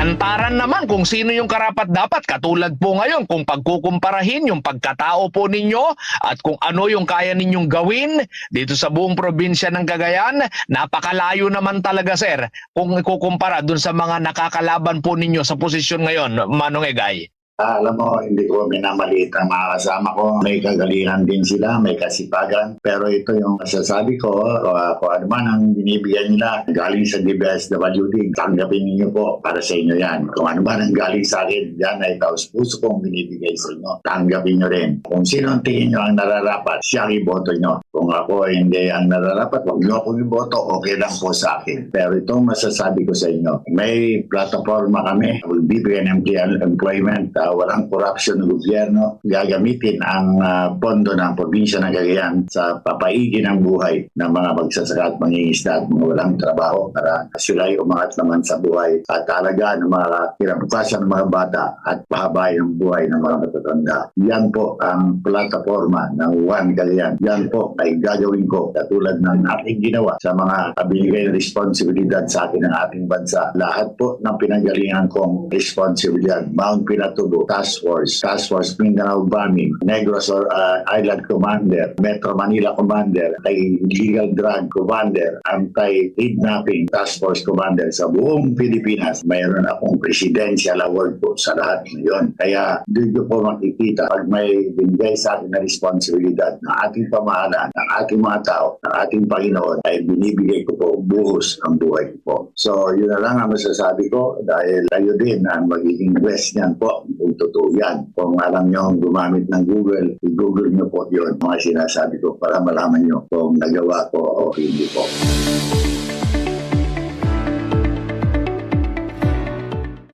Lantaran naman kung sino yung karapat dapat katulad po ngayon kung pagkukumparahin yung pagkatao po ninyo at kung ano yung kaya ninyong gawin dito sa buong probinsya ng Cagayan, napakalayo naman talaga sir kung ikukumpara dun sa mga nakakalaban po ninyo sa posisyon ngayon, Manong Egay. Ah, alam mo, hindi ko minamaliit ang mga kasama ko. May kagalingan din sila, may kasipagan. Pero ito yung masasabi ko, uh, kung ano man ang binibigyan nila galing sa DBSWD, tanggapin niyo po para sa inyo yan. Kung ano man ang galing sa akin, yan ay taos puso kong binibigay sa inyo. Tanggapin niyo rin. Kung sino ang tingin niyo ang nararapat, siya iboto niyo. Kung ako hindi ang nararapat, huwag niyo akong iboto, okay lang po sa akin. Pero itong masasabi ko sa inyo, may plataforma kami, bibigyan ng employment, walang corruption ng gobyerno, gagamitin ang ah, pondo ng probinsya ng Cagayan sa papaigi ng buhay ng mga magsasaka at mangingisda at mga walang trabaho para sila ay umangat naman sa buhay at talaga ng mga kinabukasan ng mga bata at pahabay ng buhay ng mga matatanda. Yan po ang plataforma ng One Cagayan. Yan po ay gagawin ko katulad ng ating ginawa sa mga binigay na responsibilidad sa akin ng ating bansa. Lahat po ng pinanggalingan kong responsibilidad, Mount Pinatubo, Task Force, Task Force Mindanao Bombing, Negros or uh, Island Commander, Metro Manila Commander, Anti-Illegal Drug Commander, Anti-Kidnapping Task Force Commander sa buong Pilipinas. Mayroon akong presidential award po sa lahat ngayon. Kaya dito po makikita pag may binigay sa akin na responsibilidad ng ating pamahalaan, ng ating mga tao, ng ating Panginoon, ay binibigay ko po buhos ang buhay ko. So, yun na lang ang masasabi ko dahil kayo din ang magiging best niyan po kung totoo yan. Kung alam nyo gumamit ng Google, i-google nyo po yun mga sinasabi ko para malaman nyo kung nagawa ko o hindi po.